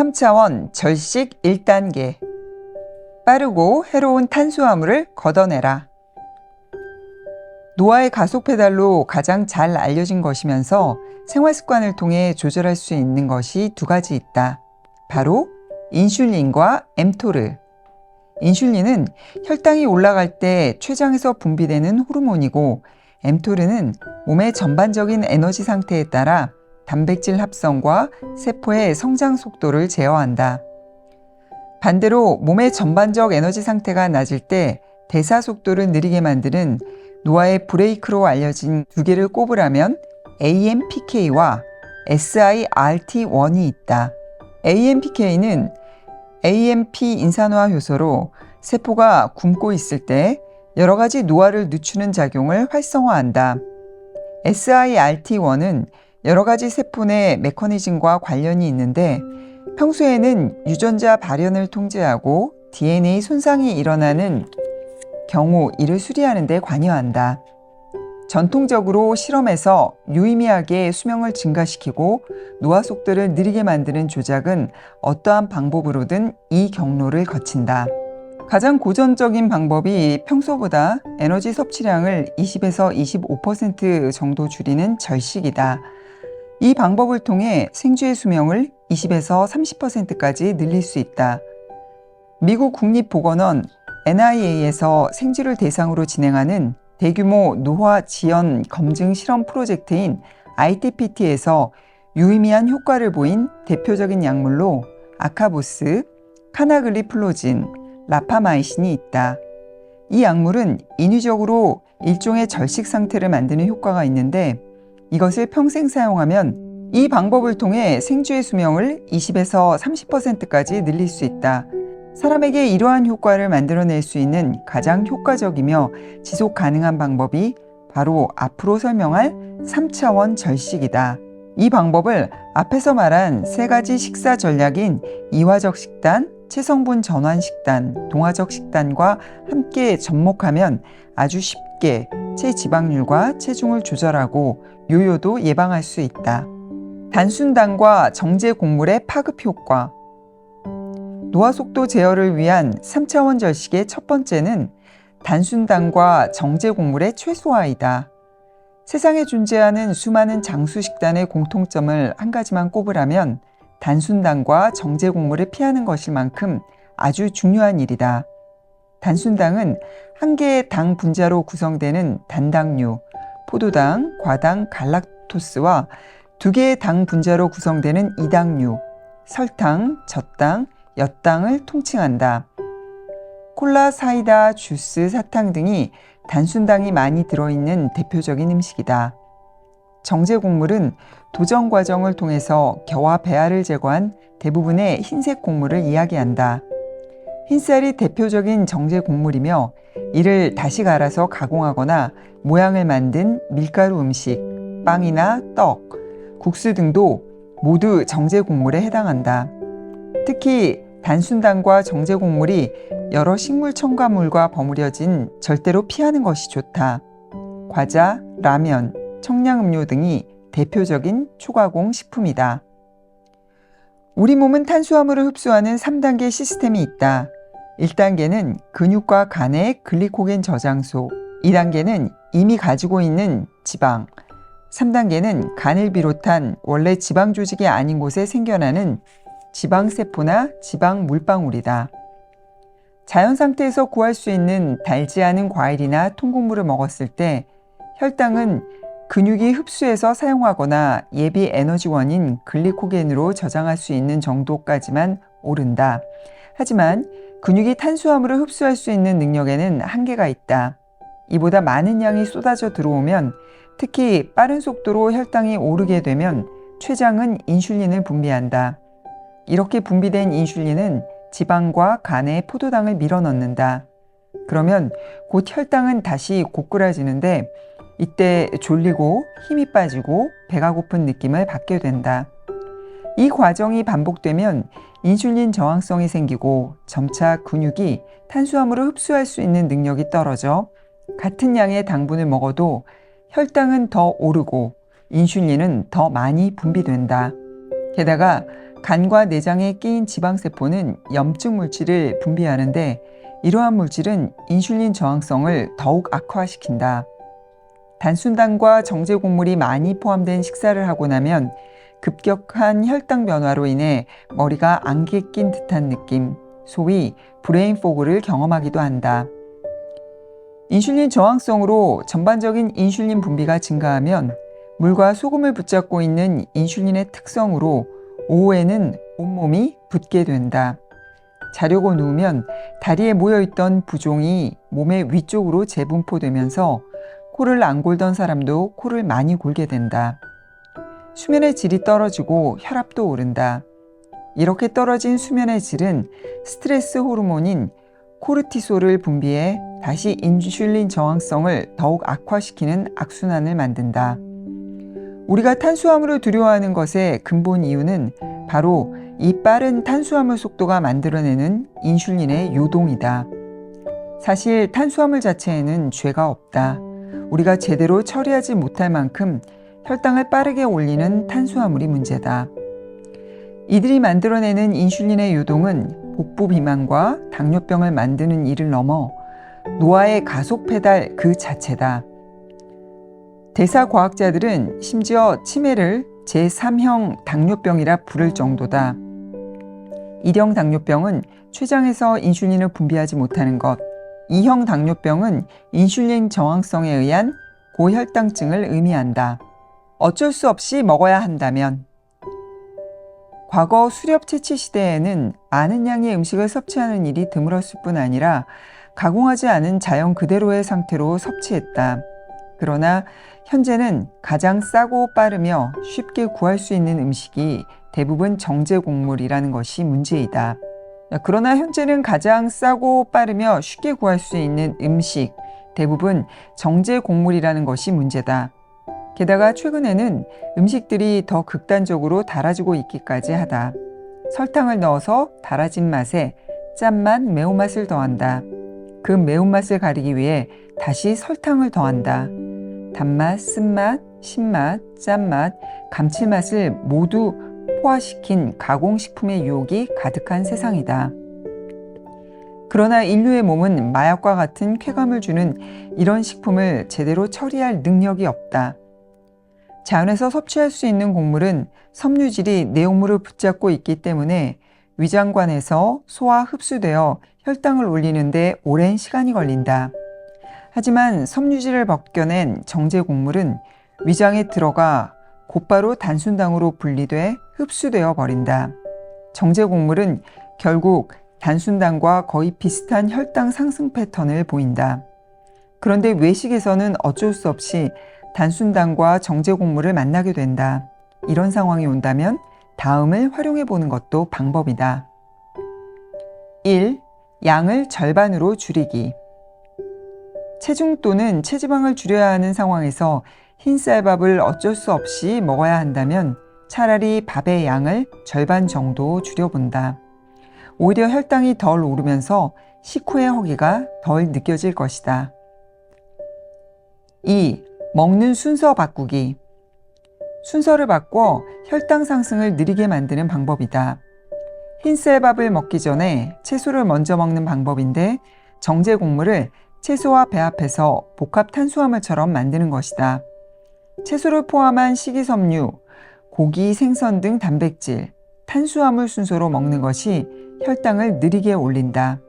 3차원 절식 1단계 빠르고 해로운 탄수화물을 걷어내라. 노화의 가속 페달로 가장 잘 알려진 것이면서 생활 습관을 통해 조절할 수 있는 것이 두 가지 있다. 바로 인슐린과 엠토르. 인슐린은 혈당이 올라갈 때 췌장에서 분비되는 호르몬이고 엠토르는 몸의 전반적인 에너지 상태에 따라 단백질 합성과 세포의 성장 속도를 제어한다. 반대로 몸의 전반적 에너지 상태가 낮을 때 대사 속도를 느리게 만드는 노화의 브레이크로 알려진 두 개를 꼽으라면 AMPK와 SIRT1이 있다. AMPK는 AMP 인산화 효소로 세포가 굶고 있을 때 여러 가지 노화를 늦추는 작용을 활성화한다. SIRT1은 여러 가지 세포 내 메커니즘과 관련이 있는데 평소에는 유전자 발현을 통제하고 DNA 손상이 일어나는 경우 이를 수리하는 데 관여한다. 전통적으로 실험에서 유의미하게 수명을 증가시키고 노화 속도를 느리게 만드는 조작은 어떠한 방법으로든 이 경로를 거친다. 가장 고전적인 방법이 평소보다 에너지 섭취량을 20에서 25% 정도 줄이는 절식이다. 이 방법을 통해 생쥐의 수명을 20에서 30%까지 늘릴 수 있다. 미국 국립보건원 NIA에서 생쥐를 대상으로 진행하는 대규모 노화 지연 검증 실험 프로젝트인 ITPT에서 유의미한 효과를 보인 대표적인 약물로 아카보스, 카나글리플로진, 라파마이신이 있다. 이 약물은 인위적으로 일종의 절식 상태를 만드는 효과가 있는데 이것을 평생 사용하면 이 방법을 통해 생쥐의 수명을 20에서 30%까지 늘릴 수 있다. 사람에게 이러한 효과를 만들어낼 수 있는 가장 효과적이며 지속 가능한 방법이 바로 앞으로 설명할 3차원 절식이다. 이 방법을 앞에서 말한 세 가지 식사 전략인 이화적 식단, 체성분 전환 식단, 동화적 식단과 함께 접목하면 아주 쉽게 체지방률과 체중을 조절하고 요요도 예방할 수 있다. 단순당과 정제 곡물의 파급 효과. 노화 속도 제어를 위한 3차원 절식의 첫 번째는 단순당과 정제 곡물의 최소화이다. 세상에 존재하는 수많은 장수 식단의 공통점을 한 가지만 꼽으라면 단순당과 정제 곡물을 피하는 것일 만큼 아주 중요한 일이다. 단순당은 한 개의 당 분자로 구성되는 단당류, 포도당, 과당, 갈락토스와 두 개의 당 분자로 구성되는 이당류, 설탕, 젖당, 엿당을 통칭한다. 콜라, 사이다, 주스, 사탕 등이 단순당이 많이 들어있는 대표적인 음식이다. 정제 곡물은 도정 과정을 통해서 겨와 배알을 제거한 대부분의 흰색 곡물을 이야기한다. 흰쌀이 대표적인 정제 곡물이며 이를 다시 갈아서 가공하거나 모양을 만든 밀가루 음식, 빵이나 떡, 국수 등도 모두 정제 곡물에 해당한다. 특히 단순당과 정제 곡물이 여러 식물 첨가물과 버무려진 절대로 피하는 것이 좋다. 과자, 라면, 청량음료 등이 대표적인 초가공 식품이다. 우리 몸은 탄수화물을 흡수하는 3단계 시스템이 있다. 1단계는 근육과 간의 글리코겐 저장소, 2단계는 이미 가지고 있는 지방, 3단계는 간을 비롯한 원래 지방 조직이 아닌 곳에 생겨나는 지방세포나 지방 물방울이다. 자연 상태에서 구할 수 있는 달지 않은 과일이나 통곡물을 먹었을 때 혈당은 근육이 흡수해서 사용하거나 예비 에너지원인 글리코겐으로 저장할 수 있는 정도까지만 오른다. 하지만 근육이 탄수화물을 흡수할 수 있는 능력에는 한계가 있다. 이보다 많은 양이 쏟아져 들어오면 특히 빠른 속도로 혈당이 오르게 되면 췌장은 인슐린을 분비한다. 이렇게 분비된 인슐린은 지방과 간에 포도당을 밀어넣는다. 그러면 곧 혈당은 다시 고꾸라지는데 이때 졸리고 힘이 빠지고 배가 고픈 느낌을 받게 된다. 이 과정이 반복되면 인슐린 저항성이 생기고 점차 근육이 탄수화물을 흡수할 수 있는 능력이 떨어져 같은 양의 당분을 먹어도 혈당은 더 오르고 인슐린은 더 많이 분비된다. 게다가 간과 내장에 끼인 지방세포는 염증 물질을 분비하는데 이러한 물질은 인슐린 저항성을 더욱 악화시킨다. 단순당과 정제 곡물이 많이 포함된 식사를 하고 나면 급격한 혈당 변화로 인해 머리가 안개 낀 듯한 느낌, 소위 브레인 포그를 경험하기도 한다. 인슐린 저항성으로 전반적인 인슐린 분비가 증가하면 물과 소금을 붙잡고 있는 인슐린의 특성으로 오후에는 온몸이 붓게 된다. 자려고 누우면 다리에 모여있던 부종이 몸의 위쪽으로 재분포되면서 코를 안 골던 사람도 코를 많이 골게 된다. 수면의 질이 떨어지고 혈압도 오른다. 이렇게 떨어진 수면의 질은 스트레스 호르몬인 코르티솔을 분비해 다시 인슐린 저항성을 더욱 악화시키는 악순환을 만든다. 우리가 탄수화물을 두려워하는 것의 근본 이유는 바로 이 빠른 탄수화물 속도가 만들어내는 인슐린의 요동이다. 사실 탄수화물 자체에는 죄가 없다. 우리가 제대로 처리하지 못할 만큼 혈당을 빠르게 올리는 탄수화물이 문제다. 이들이 만들어내는 인슐린의 요동은 복부 비만과 당뇨병을 만드는 일을 넘어 노화의 가속 페달 그 자체다. 대사 과학자들은 심지어 치매를 제3형 당뇨병이라 부를 정도다. 1형 당뇨병은 췌장에서 인슐린을 분비하지 못하는 것, 2형 당뇨병은 인슐린 저항성에 의한 고혈당증을 의미한다. 어쩔 수 없이 먹어야 한다면 과거 수렵 채취 시대에는 많은 양의 음식을 섭취하는 일이 드물었을 뿐 아니라 가공하지 않은 자연 그대로의 상태로 섭취했다. 그러나 현재는 가장 싸고 빠르며 쉽게 구할 수 있는 음식이 대부분 정제 곡물이라는 것이 문제이다. 그러나 현재는 가장 싸고 빠르며 쉽게 구할 수 있는 음식, 대부분 정제 곡물이라는 것이 문제다. 게다가 최근에는 음식들이 더 극단적으로 달아지고 있기까지 하다. 설탕을 넣어서 달아진 맛에 짠맛, 매운맛을 더한다. 그 매운맛을 가리기 위해 다시 설탕을 더한다. 단맛, 쓴맛, 신맛, 짠맛, 감칠맛을 모두 포화시킨 가공식품의 유혹이 가득한 세상이다. 그러나 인류의 몸은 마약과 같은 쾌감을 주는 이런 식품을 제대로 처리할 능력이 없다. 자연에서 섭취할 수 있는 곡물은 섬유질이 내용물을 붙잡고 있기 때문에 위장관에서 소화 흡수되어 혈당을 올리는데 오랜 시간이 걸린다. 하지만 섬유질을 벗겨낸 정제 곡물은 위장에 들어가 곧바로 단순당으로 분리돼 흡수되어 버린다. 정제 곡물은 결국 단순당과 거의 비슷한 혈당 상승 패턴을 보인다. 그런데 외식에서는 어쩔 수 없이 단순당과 정제 곡물을 만나게 된다. 이런 상황이 온다면 다음을 활용해 보는 것도 방법이다. 1. 양을 절반으로 줄이기. 체중 또는 체지방을 줄여야 하는 상황에서 흰쌀밥을 어쩔 수 없이 먹어야 한다면 차라리 밥의 양을 절반 정도 줄여본다. 오히려 혈당이 덜 오르면서 식후의 허기가 덜 느껴질 것이다. 2. 먹는 순서 바꾸기. 순서를 바꿔 혈당 상승을 느리게 만드는 방법이다. 흰쌀밥을 먹기 전에 채소를 먼저 먹는 방법인데 정제 곡물을 채소와 배합해서 복합 탄수화물처럼 만드는 것이다. 채소를 포함한 식이섬유, 고기, 생선 등 단백질, 탄수화물 순서로 먹는 것이 혈당을 느리게 올린다.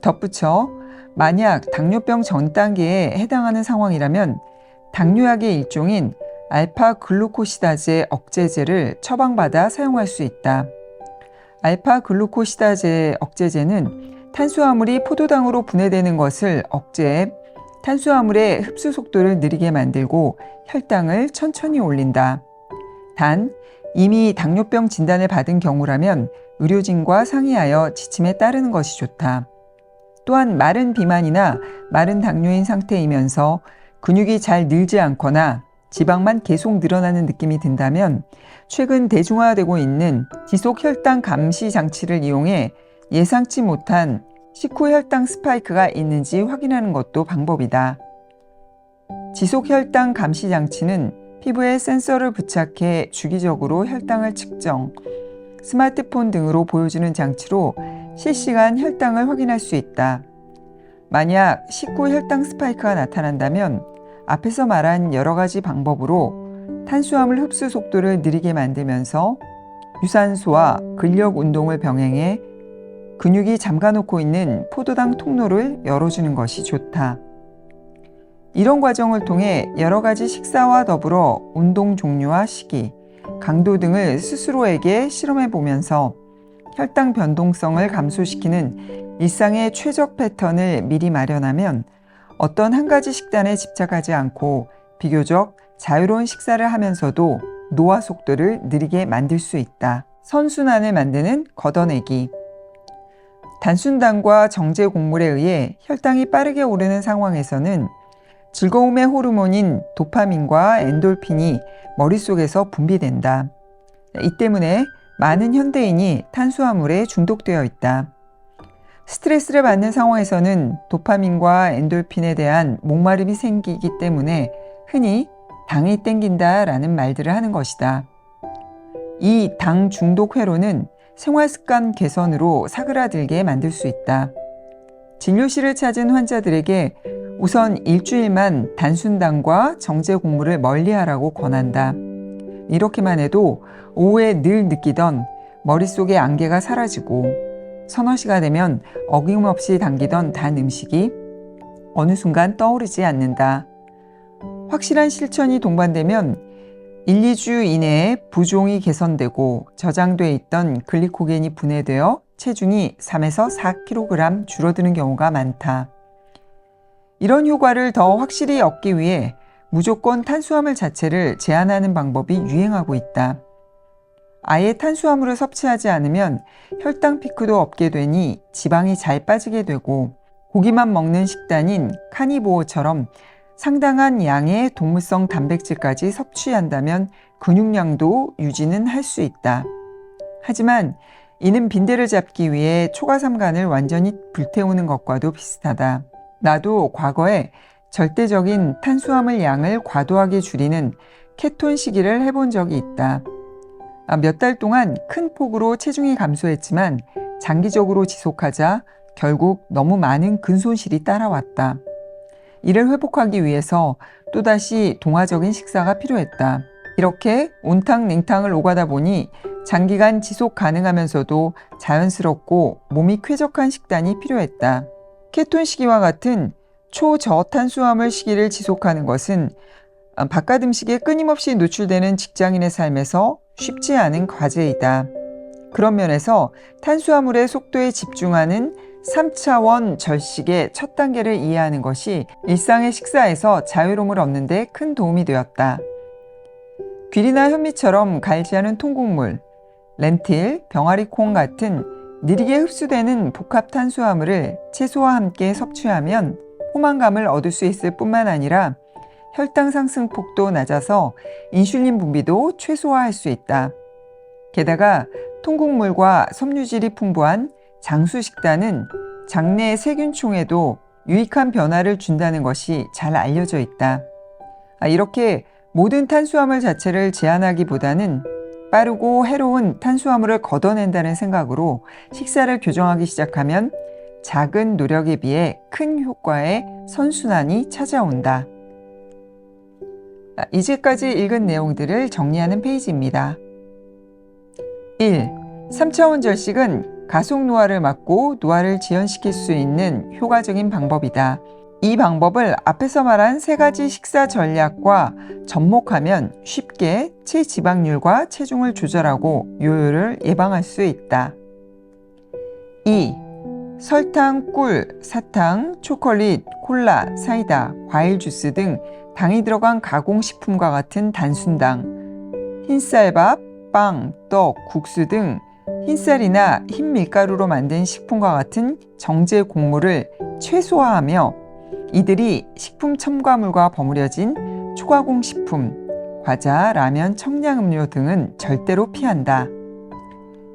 덧붙여 만약 당뇨병 전 단계에 해당하는 상황이라면 당뇨약의 일종인 알파 글루코시다제 억제제를 처방받아 사용할 수 있다. 알파 글루코시다제 억제제는 탄수화물이 포도당으로 분해되는 것을 억제해 탄수화물의 흡수 속도를 느리게 만들고 혈당을 천천히 올린다. 단, 이미 당뇨병 진단을 받은 경우라면 의료진과 상의하여 지침에 따르는 것이 좋다. 또한 마른 비만이나 마른 당뇨인 상태이면서 근육이 잘 늘지 않거나 지방만 계속 늘어나는 느낌이 든다면 최근 대중화되고 있는 지속 혈당 감시 장치를 이용해 예상치 못한 식후 혈당 스파이크가 있는지 확인하는 것도 방법이다. 지속 혈당 감시 장치는 피부에 센서를 부착해 주기적으로 혈당을 측정, 스마트폰 등으로 보여주는 장치로 실시간 혈당을 확인할 수 있다. 만약 식후 혈당 스파이크가 나타난다면 앞에서 말한 여러 가지 방법으로 탄수화물 흡수 속도를 느리게 만들면서 유산소와 근력 운동을 병행해 근육이 잠가놓고 있는 포도당 통로를 열어주는 것이 좋다. 이런 과정을 통해 여러 가지 식사와 더불어 운동 종류와 시기, 강도 등을 스스로에게 실험해 보면서 혈당 변동성을 감소시키는 일상의 최적 패턴을 미리 마련하면 어떤 한 가지 식단에 집착하지 않고 비교적 자유로운 식사를 하면서도 노화 속도를 느리게 만들 수 있다. 선순환을 만드는 걷어내기. 단순당과 정제 곡물에 의해 혈당이 빠르게 오르는 상황에서는 즐거움의 호르몬인 도파민과 엔돌핀이 머릿속에서 분비된다. 이 때문에 많은 현대인이 탄수화물에 중독되어 있다. 스트레스를 받는 상황에서는 도파민과 엔돌핀에 대한 목마름이 생기기 때문에 흔히 당이 땡긴다 라는 말들을 하는 것이다. 이 당 중독 회로는 생활 습관 개선으로 사그라들게 만들 수 있다. 진료실을 찾은 환자들에게 우선 일주일만 단순당과 정제 곡물을 멀리 하라고 권한다. 이렇게만 해도 오후에 늘 느끼던 머릿속의 안개가 사라지고 서너 시가 되면 어김없이 당기던 단 음식이 어느 순간 떠오르지 않는다. 확실한 실천이 동반되면 1, 2주 이내에 부종이 개선되고 저장돼 있던 글리코겐이 분해되어 체중이 3에서 4kg 줄어드는 경우가 많다. 이런 효과를 더 확실히 얻기 위해 무조건 탄수화물 자체를 제한하는 방법이 유행하고 있다. 아예 탄수화물을 섭취하지 않으면 혈당 피크도 없게 되니 지방이 잘 빠지게 되고 고기만 먹는 식단인 카니보어처럼 상당한 양의 동물성 단백질까지 섭취한다면 근육량도 유지는 할 수 있다. 하지만 이는 빈대를 잡기 위해 초가삼간을 완전히 불태우는 것과도 비슷하다. 나도 과거에 절대적인 탄수화물 양을 과도하게 줄이는 케톤 시기를 해본 적이 있다. 아, 몇달 동안 큰 폭으로 체중이 감소했지만 장기적으로 지속하자 결국 너무 많은 근손실이 따라왔다. 이를 회복하기 위해서 또다시 동화적인 식사가 필요했다. 이렇게 온탕 냉탕을 오가다 보니 장기간 지속 가능하면서도 자연스럽고 몸이 쾌적한 식단이 필요했다. 케톤 시기와 같은 초저탄수화물 시기를 지속하는 것은 바깥 음식에 끊임없이 노출되는 직장인의 삶에서 쉽지 않은 과제이다. 그런 면에서 탄수화물의 속도에 집중하는 3차원 절식의 첫 단계를 이해하는 것이 일상의 식사에서 자유로움을 얻는 데 큰 도움이 되었다. 귀리나 현미처럼 갈지 않은 통곡물, 렌틸, 병아리콩 같은 느리게 흡수되는 복합 탄수화물을 채소와 함께 섭취하면 포만감을 얻을 수 있을 뿐만 아니라 혈당 상승 폭도 낮아서 인슐린 분비도 최소화할 수 있다. 게다가 통곡물과 섬유질이 풍부한 장수 식단은 장내 세균총에도 유익한 변화를 준다는 것이 잘 알려져 있다. 아, 이렇게 모든 탄수화물 자체를 제한하기보다는 빠르고 해로운 탄수화물을 걷어낸다는 생각으로 식사를 교정하기 시작하면 작은 노력에 비해 큰 효과의 선순환이 찾아온다. 아, 이제까지 읽은 내용들을 정리하는 페이지입니다. 1. 3차원 절식은 가속 노화를 막고 노화를 지연시킬 수 있는 효과적인 방법이다. 이 방법을 앞에서 말한 세 가지 식사 전략과 접목하면 쉽게 체지방률과 체중을 조절하고 요요를 예방할 수 있다. 2. 설탕, 꿀, 사탕, 초콜릿, 콜라, 사이다, 과일 주스 등 당이 들어간 가공식품과 같은 단순당, 흰쌀밥, 빵, 떡, 국수 등 흰쌀이나 흰 밀가루로 만든 식품과 같은 정제 곡물을 최소화하며 이들이 식품 첨가물과 버무려진 초가공 식품, 과자, 라면, 청량음료 등은 절대로 피한다.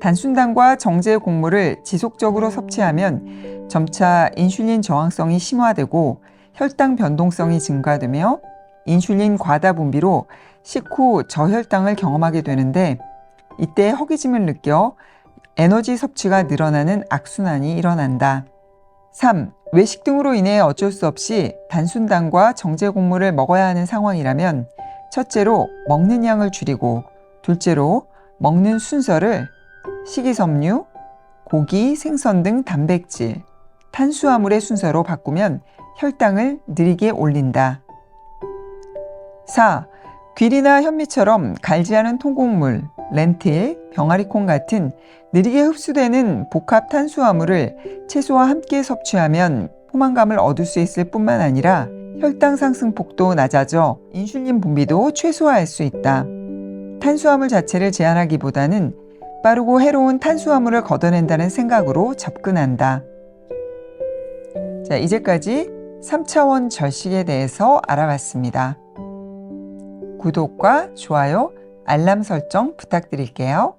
단순당과 정제 곡물을 지속적으로 섭취하면 점차 인슐린 저항성이 심화되고 혈당 변동성이 증가되며 인슐린 과다 분비로 식후 저혈당을 경험하게 되는데 이때 허기짐을 느껴 에너지 섭취가 늘어나는 악순환이 일어난다. 3. 외식 등으로 인해 어쩔 수 없이 단순당과 정제 곡물을 먹어야 하는 상황이라면 첫째로 먹는 양을 줄이고 둘째로 먹는 순서를 식이섬유, 고기, 생선 등 단백질, 탄수화물의 순서로 바꾸면 혈당을 느리게 올린다. 4. 귀리나 현미처럼 갈지 않은 통곡물, 렌틸, 병아리콩 같은 느리게 흡수되는 복합 탄수화물을 채소와 함께 섭취하면 포만감을 얻을 수 있을 뿐만 아니라 혈당 상승폭도 낮아져 인슐린 분비도 최소화할 수 있다. 탄수화물 자체를 제한하기보다는 빠르고 해로운 탄수화물을 걷어낸다는 생각으로 접근한다. 자, 이제까지 3차원 절식에 대해서 알아봤습니다. 구독과 좋아요, 알람 설정 부탁드릴게요.